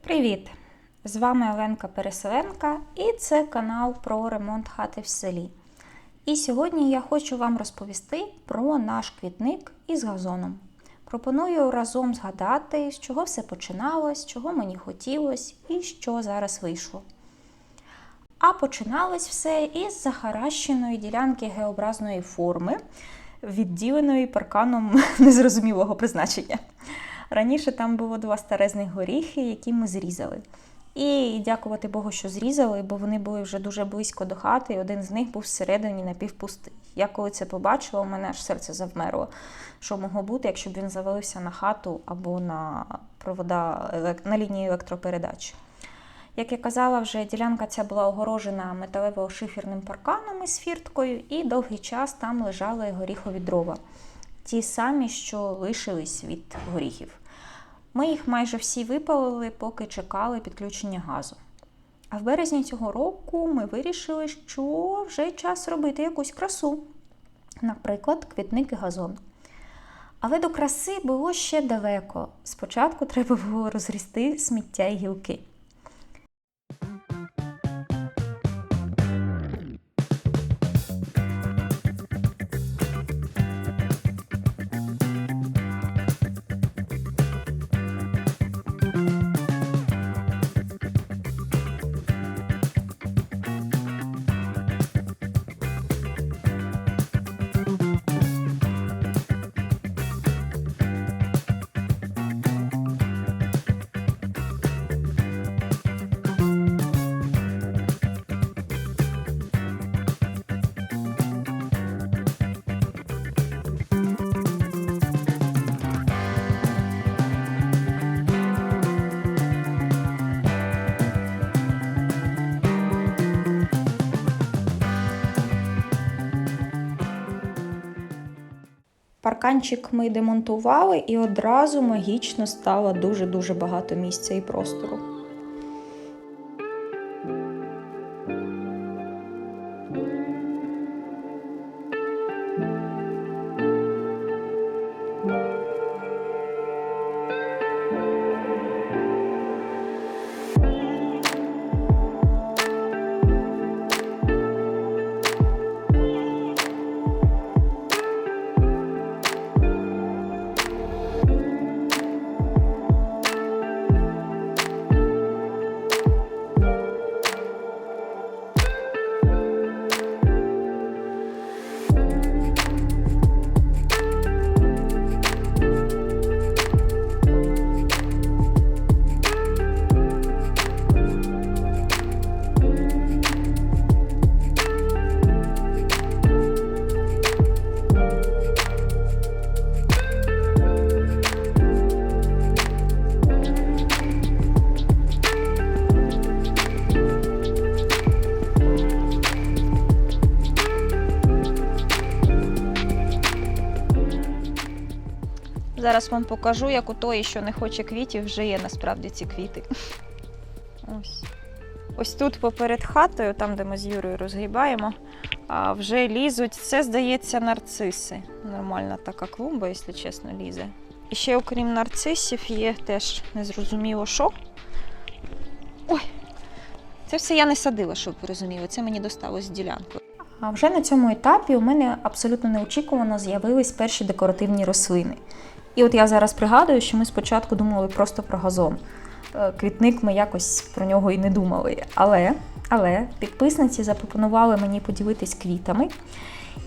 Привіт! З вами Оленка Переселенка і це канал про ремонт хати в селі. І сьогодні я хочу вам розповісти про наш квітник із газоном. Пропоную разом згадати, з чого все починалось, чого мені хотілося і що зараз вийшло. А починалось все із захаращеної ділянки геобразної форми, відділеної парканом незрозумілого призначення. Раніше там було два старезних горіхи, які ми зрізали. І дякувати Богу, що зрізали, бо вони були вже дуже близько до хати, і один з них був всередині напівпустий. Я коли це побачила, у мене аж серце завмерло. Що могло бути, якщо б він завалився на хату або на провода на лінії електропередач. Як я казала, вже ділянка ця була огорожена металево-шиферним парканом із фірткою, і довгий час там лежали горіхові дрова. Ті самі, що лишились від горіхів. Ми їх майже всі випалили, поки чекали підключення газу. А в березні цього року ми вирішили, що вже час робити якусь красу, наприклад, квітник і газон. Але до краси було ще далеко. Спочатку треба було розрісти сміття і гілки. Парканчик ми демонтували і одразу магічно стало дуже-дуже багато місця і простору. Зараз вам покажу, як у тої, що не хоче квітів, вже є насправді ці квіти. Ось. Ось тут поперед хатою, там, де ми з Юрою розгрібаємо, вже лізуть. Це, здається, нарциси. Нормальна така клумба, якщо чесно, лізе. І ще, окрім нарцисів, є теж незрозуміло що. Ой! Це все я не садила, щоб ви розуміли. Це мені досталось з ділянки. А вже на цьому етапі у мене абсолютно неочікувано з'явились перші декоративні рослини. І от я зараз пригадую, що ми спочатку думали просто про газон. Е, Квітник ми якось про нього і не думали. Але, але підписниці запропонували мені поділитись квітами.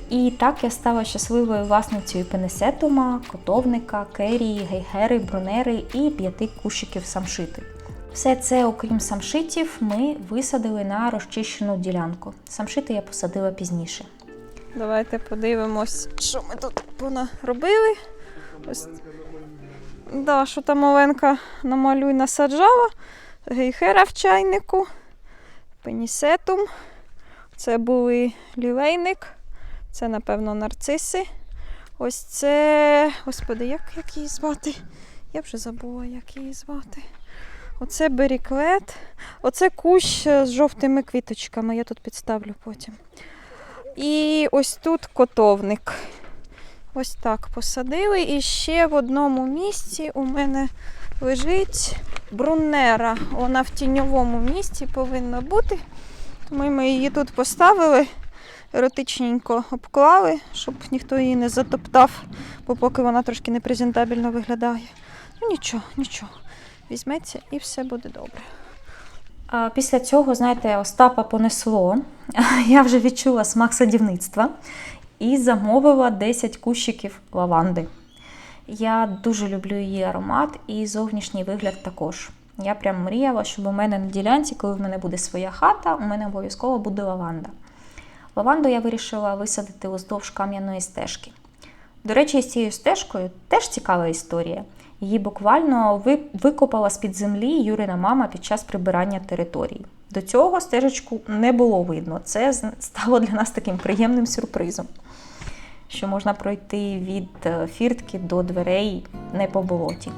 І так я стала щасливою власницею пенесетума, котовника, керії, гейгери, брунери і п'яти кущиків самшити. Все це, окрім самшитів, ми висадили на розчищену ділянку. Самшити я посадила пізніше. Давайте подивимось, що ми тут понаробили. Ось. Да, що там Оленка намалюй насаджала. Гейхера в чайнику, пенісетум. Це були лілейник, це, напевно, нарциси. Ось це. Господи, як, як її звати? Я вже забула, як її звати. Оце беріклет. Оце кущ з жовтими квіточками. Я тут підставлю потім. І ось тут котовник. Ось так посадили. І ще в одному місці у мене лежить брунера. Вона в тіньовому місці повинна бути. Тому ми її тут поставили, еротичненько обклали, щоб ніхто її не затоптав, бо поки вона трошки непрезентабельно виглядає. Ну нічого, нічого. Візьметься і все буде добре. Після цього, знаєте, Остапа понесло. Я вже відчула смак садівництва і замовила 10 кущиків лаванди. Я дуже люблю її аромат і зовнішній вигляд також. Я прям мріяла, щоб у мене на ділянці, коли в мене буде своя хата, у мене обов'язково буде лаванда. Лаванду я вирішила висадити уздовж кам'яної стежки. До речі, з цією стежкою теж цікава історія. Її буквально викопала з-під землі Юрина мама під час прибирання території. До цього стежечку не було видно. Це стало для нас таким приємним сюрпризом, що можна пройти від е, фіртки до дверей не по болоті.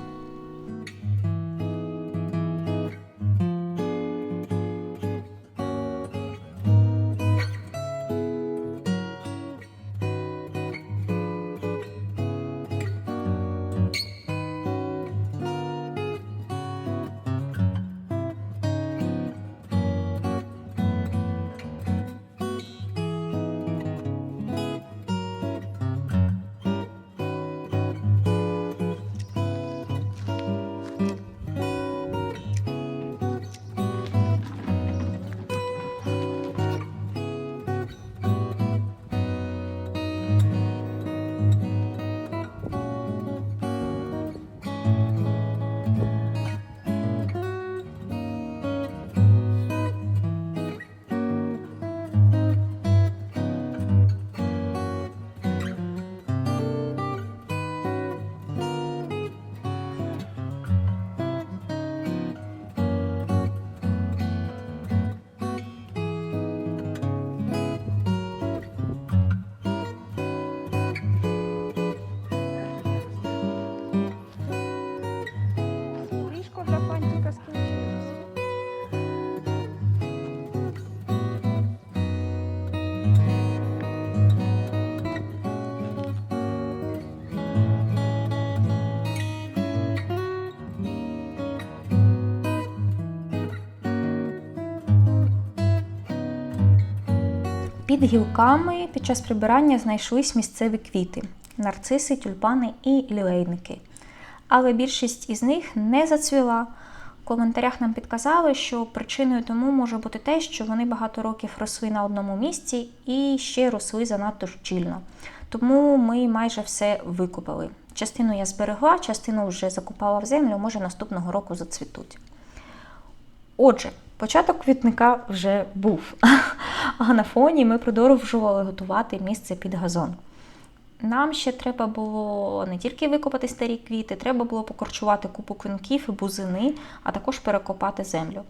Під гілками під час прибирання знайшлись місцеві квіти нарциси, тюльпани і лілейники. Але більшість із них не зацвіла. В коментарях нам підказали, що причиною тому може бути те, що вони багато років росли на одному місці і ще росли занадто щільно. Тому ми майже все викопали. Частину я зберегла, частину вже закопала в землю, може наступного року зацвітуть. Отже, початок квітника вже був, а на фоні ми продовжували готувати місце під газон. Нам ще треба було не тільки викопати старі квіти, треба було покорчувати купу квінків і бузини, а також перекопати землю.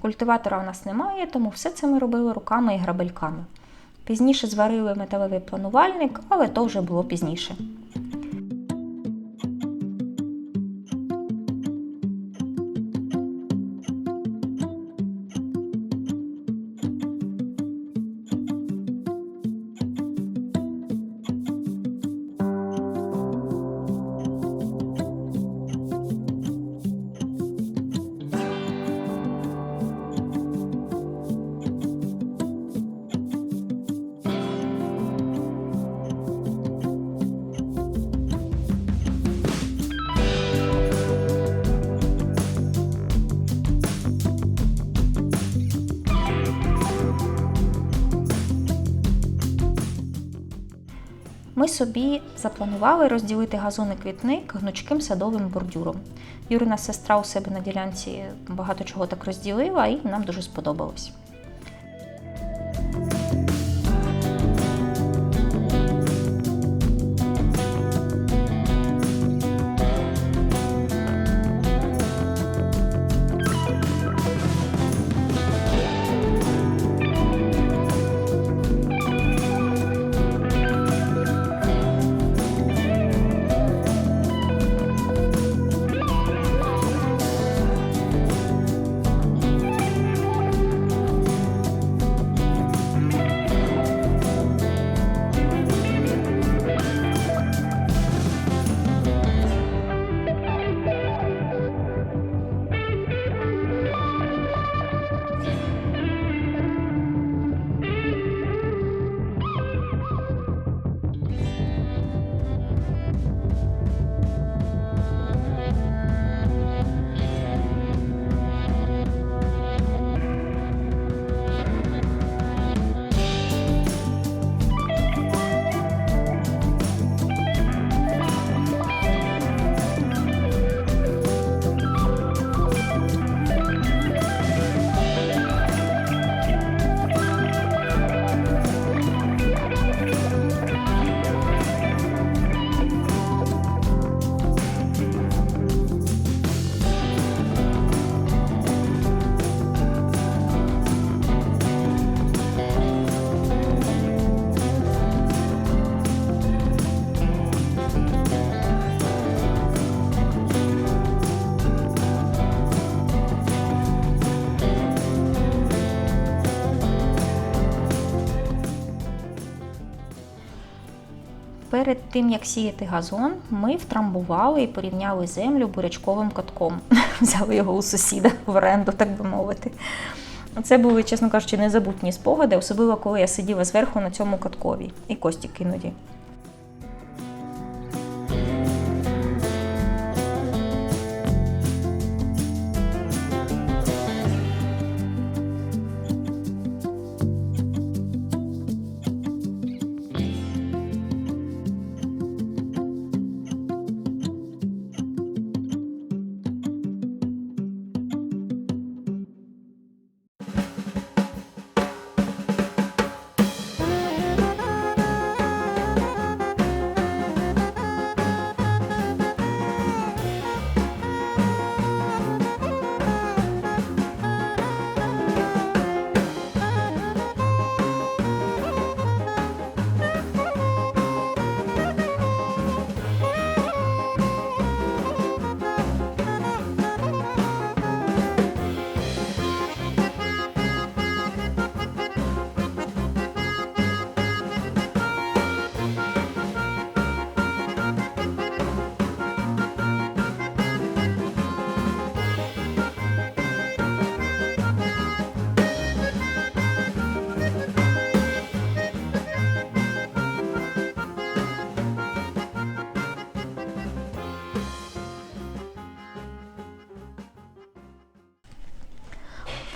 Культиватора у нас немає, тому все це ми робили руками і грабельками. Пізніше зварили металевий планувальник, але то вже було пізніше. Ми собі запланували розділити газонний квітник гнучким садовим бордюром. Юрина сестра у себе на ділянці багато чого так розділила, і нам дуже сподобалось. Перед тим, як сіяти газон, ми втрамбували і порівняли землю бурячковим катком. Взяли його у сусіда в оренду, так би мовити. Це були, чесно кажучи, незабутні спогади, особливо коли я сиділа зверху на цьому каткові і Костік іноді.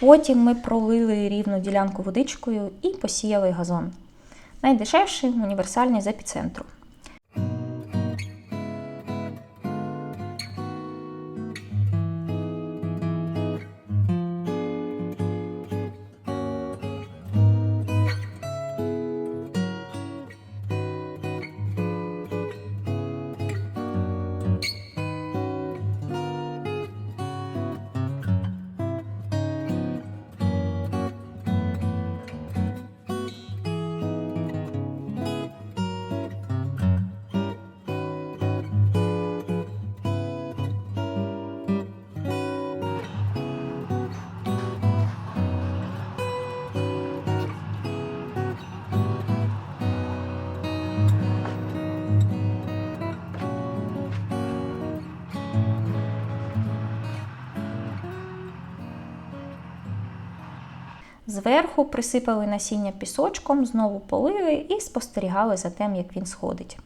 Потім ми пролили рівну ділянку водичкою і посіяли газон. Найдешевший універсальний з епіцентру. Зверху присипали насіння пісочком, знову полили і спостерігали за тим, як він сходить.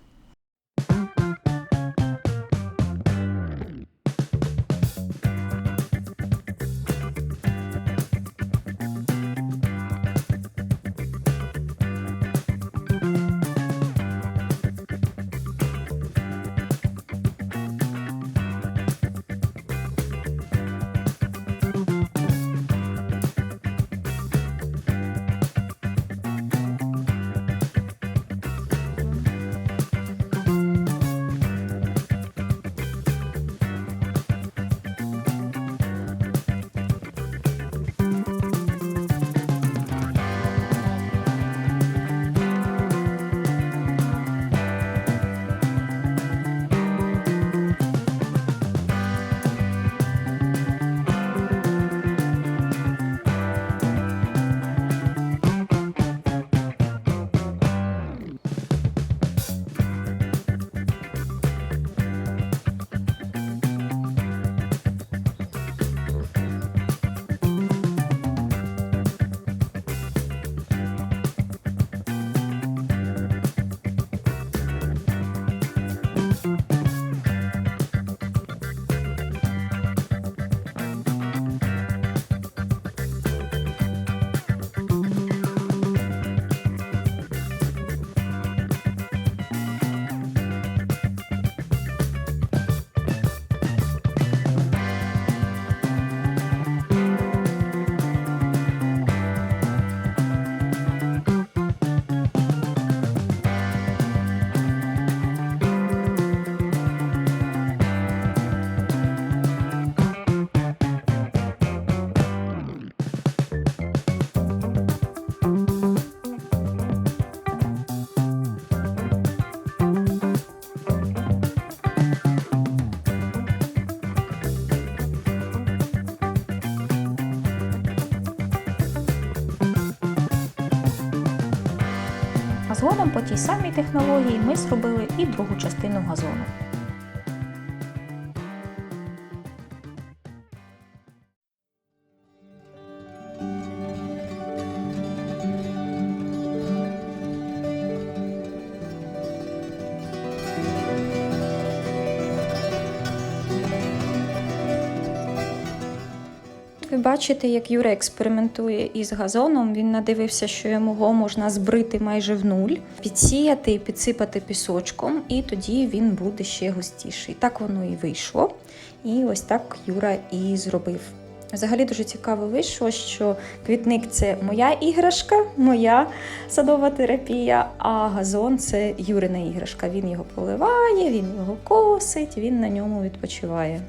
По тій самій технології ми зробили і другу частину газону. Бачите, як Юра експериментує із газоном. Він надивився, що його можна збрити майже в нуль, підсіяти і підсипати пісочком, і тоді він буде ще густіший. Так воно і вийшло. І ось так Юра і зробив. Взагалі дуже цікаво вийшло, що квітник це моя іграшка, моя садова терапія, а газон це Юрина іграшка. Він його поливає, він його косить, він на ньому відпочиває.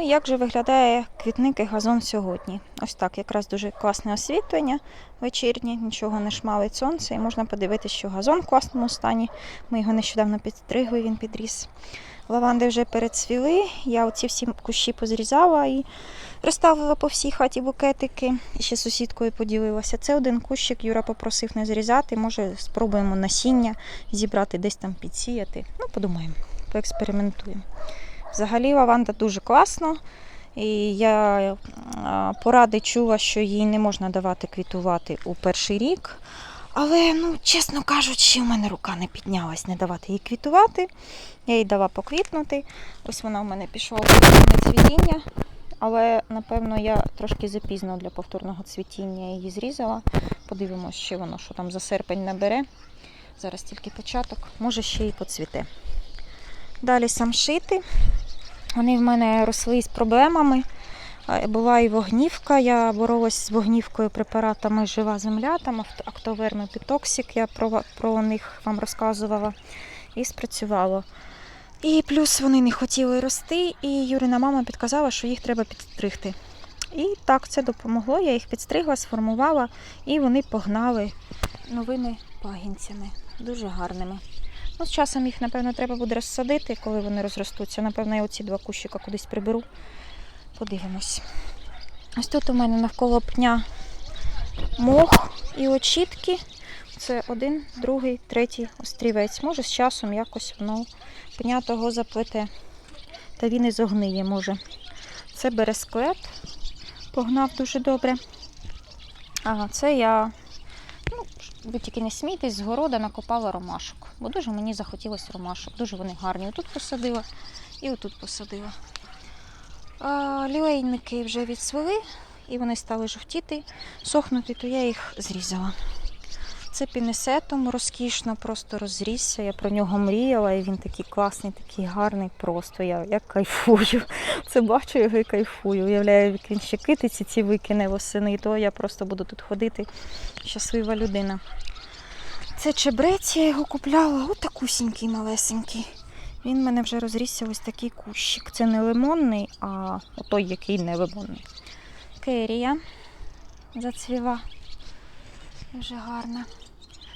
Ну і як же виглядає квітник і газон сьогодні? Ось так, якраз дуже класне освітлення вечірнє, нічого не шмалить сонце, і можна подивитися, що газон в класному стані. Ми його нещодавно підстригли, він підріс. Лаванди вже перецвіли. Я оці всі кущі позрізала і розставила по всій хаті букетики. І ще сусідкою поділилася. Це один кущик Юра попросив не зрізати. Може, спробуємо насіння зібрати, десь там підсіяти. Ну, подумаємо, поекспериментуємо. Взагалі лаванда дуже класно. І я поради чула, що їй не можна давати квітувати у перший рік. Але, ну, чесно кажучи, у мене рука не піднялась не давати їй квітувати. Я їй дала поквітнути. Ось вона у мене пішла у повторне цвітіння. Але, напевно, я трошки запізно для повторного цвітіння її зрізала. Подивимось, що воно що там за серпень набере. Зараз тільки початок, може ще й поцвіте. Далі самшити. Вони в мене росли з проблемами. Е, Була і вогнівка. Я боролась з вогнівкою препаратами Жива земля, там актоверми Пітоксік, я про, про них вам розказувала. І спрацювало. І плюс вони не хотіли рости, і Юрина мама підказала, що їх треба підстригти. І так це допомогло. Я їх підстригла, сформувала, і вони погнали новими пагінцями. Дуже гарними. Ну, з часом їх, напевно, треба буде розсадити, коли вони розростуться. Напевно, я оці два кущика кудись приберу. Подивимось. Ось тут у мене навколо пня мох і очітки. Це один, другий, третій острівець. Може, з часом якось воно пня того заплете. Та він і зогниє може. Це бересклет. Погнав дуже добре. А це я ви тільки не смійтесь, з города накопала ромашок. Бо дуже мені захотілося ромашок. Дуже вони гарні. Отут посадила і отут посадила. А, лілейники вже відсвели і вони стали жовтіти, сохнути, то я їх зрізала. Це пінесетом розкішно, просто розрісся. Я про нього мріяла, і він такий класний, такий гарний. Просто я, я кайфую. Це бачу його і кайфую. Уявляю, як він ще китиці ці викине восени, і то я просто буду тут ходити. Щаслива людина. Це чебрець, я його купляла, отакусінький малесенький. Він в мене вже розрісся ось такий кущик. Це не лимонний, а той, який не лимонний. Керія зацвіла. Дуже гарна.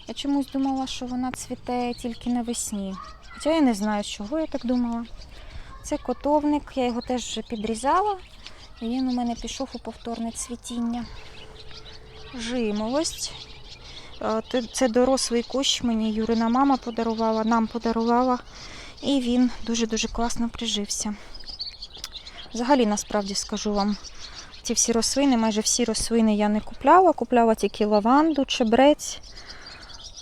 Я чомусь думала, що вона цвіте тільки навесні. Хоча я не знаю, з чого я так думала. Це котовник, я його теж вже підрізала, і він у мене пішов у повторне цвітіння. Жимолость. Е, Це дорослий кущ, мені Юрина мама подарувала, нам подарувала, і він дуже-дуже класно прижився. Взагалі, насправді скажу вам, ці всі рослини, майже всі рослини я не купляла, купляла тільки лаванду, чебрець.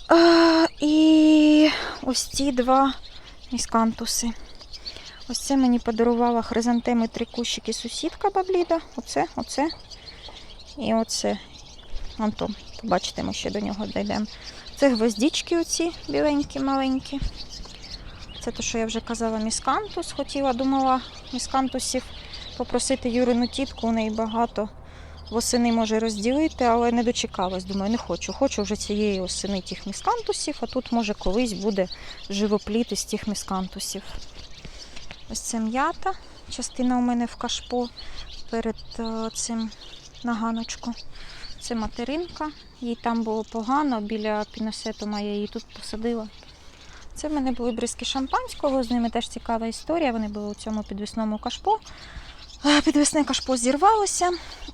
А, і ось ці два міскантуси. Ось це мені подарувала хризантеми три кущики сусідка бабліда. Оце, оце і оце. Антон, побачите, ми ще до нього дійдемо. Це гвоздічки оці біленькі, маленькі. Це те, що я вже казала, міскантус. Хотіла, думала, міскантусів попросити Юрину тітку, у неї багато восени може розділити, але не дочекалась. Думаю, не хочу. Хочу вже цієї осени тих міскантусів, а тут може колись буде живопліт із тих міскантусів. Ось це м'ята. Частина у мене в кашпо перед е, цим наганочку. Це материнка. Їй там було погано, біля піносетума я її тут посадила. Це в мене були бризки шампанського, з ними теж цікава історія. Вони були у цьому підвісному кашпо. А, Підвісне кашпо зірвалося,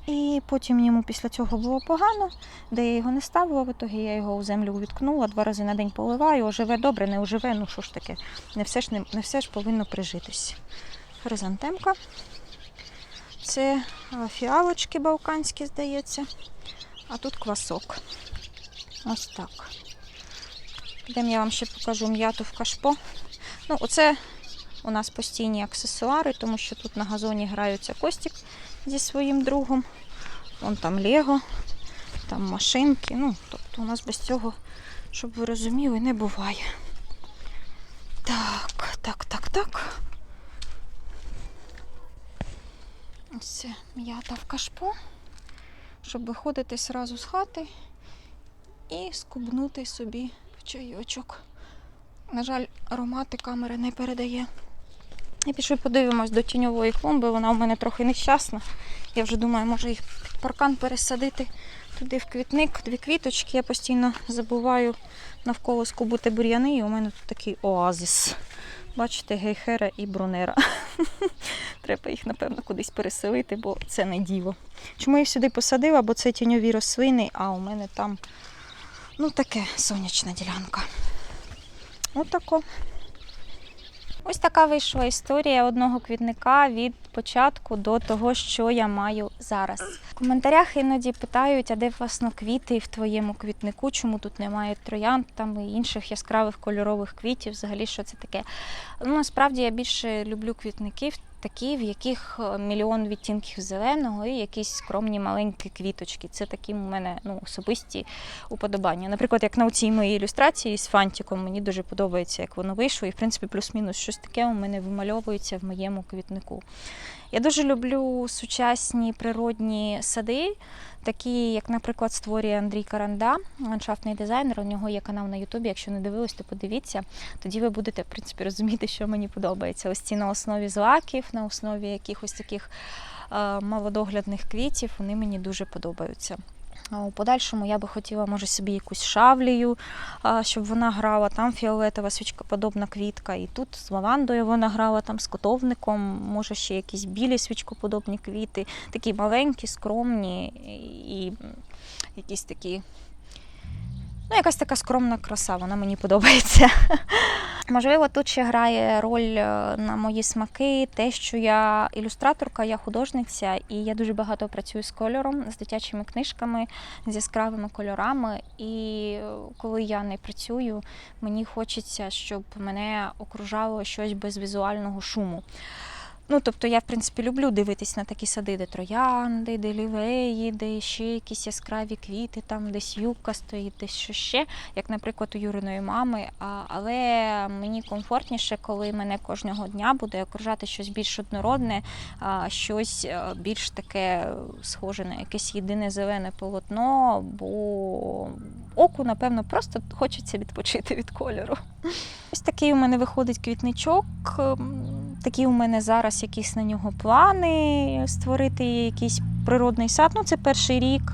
і потім йому після цього було погано, де я його не ставила, в ітогі я його у землю увіткнула, два рази на день поливаю, оживе добре, не оживе, ну що ж таке, не все ж, не, не все ж повинно прижитись. Хризантемка. Це фіалочки балканські, здається. А тут квасок. Ось так. Йдемо я вам ще покажу м'яту в кашпо. Ну, оце у нас постійні аксесуари, тому що тут на газоні граються Костік зі своїм другом. Вон там Лего, там машинки. Ну, тобто у нас без цього, щоб ви розуміли, не буває. Так, так, так, так. Ось це м'ята в кашпо, щоб виходити зразу з хати і скубнути собі в чайочок. На жаль, аромати камера не передає. І пішли подивимось до тіньової клумби. Вона у мене трохи нещасна. Я вже думаю, може їх під паркан пересадити туди в квітник, дві квіточки. Я постійно забуваю навколо скубути бур'яни, і у мене тут такий оазис. Бачите, гейхера і брунера. Треба їх, напевно, кудись переселити, бо це не діло. Чому я їх сюди посадила? Бо це тіньові рослини, а у мене там ну таке сонячна ділянка. Отако. Ось така вийшла історія одного квітника від початку до того, що я маю зараз. В коментарях іноді питають, а де власно квіти в твоєму квітнику, чому тут немає троянд там і інших яскравих кольорових квітів, взагалі що це таке. Ну, насправді я більше люблю квітники такі, в яких е, мільйон відтінків зеленого і якісь скромні маленькі квіточки. Це такі у мене ну, особисті уподобання. Наприклад, як на цій моїй ілюстрації з фантиком, мені дуже подобається, як воно вийшло, і в принципі плюс-мінус щось таке у мене вимальовується в моєму квітнику. Я дуже люблю сучасні природні сади, такі, як, наприклад, створює Андрій Каранда, ландшафтний дизайнер. У нього є канал на Ютубі. Якщо не дивились, то подивіться. Тоді ви будете в принципі розуміти, що мені подобається. Ось ці на основі злаків, на основі якихось таких е, малодоглядних квітів, вони мені дуже подобаються. У подальшому я би хотіла, може, собі якусь шавлію, щоб вона грала. Там фіолетова свічкоподобна квітка, і тут з лавандою вона грала, там з котовником, може ще якісь білі свічкоподобні квіти, такі маленькі, скромні і якісь такі. Ну, якась така скромна краса, вона мені подобається. Можливо, тут ще грає роль е, на мої смаки, те, що я ілюстраторка, я художниця, і я дуже багато працюю з кольором, з дитячими книжками, з яскравими кольорами. І е, коли я не працюю, мені хочеться, щоб мене окружало щось без візуального шуму. Ну, тобто я, в принципі, люблю дивитись на такі сади, де троянди, де лівеї, де ще якісь яскраві квіти, там десь юбка стоїть, десь що ще, як, наприклад, у Юриної мами. А, але мені комфортніше, коли мене кожного дня буде окружати щось більш однородне, а, щось е, більш таке схоже на якесь єдине зелене полотно, бо оку, напевно, просто хочеться відпочити від кольору. Ось такий у мене виходить квітничок. Такі у мене зараз якісь на нього плани створити якийсь природний сад. Ну, це перший рік.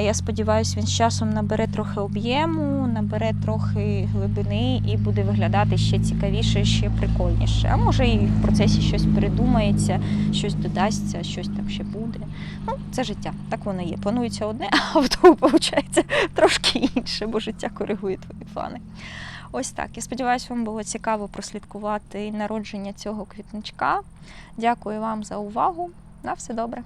Я сподіваюся, він з часом набере трохи об'єму, набере трохи глибини і буде виглядати ще цікавіше, ще прикольніше. А може і в процесі щось придумається, щось додасться, щось там ще буде. Ну, це життя, так воно є. Планується одне, а в тому виходить трошки інше, бо життя коригує твої плани. Ось так. Я сподіваюся, вам було цікаво прослідкувати народження цього квітничка. Дякую вам за увагу. На все добре.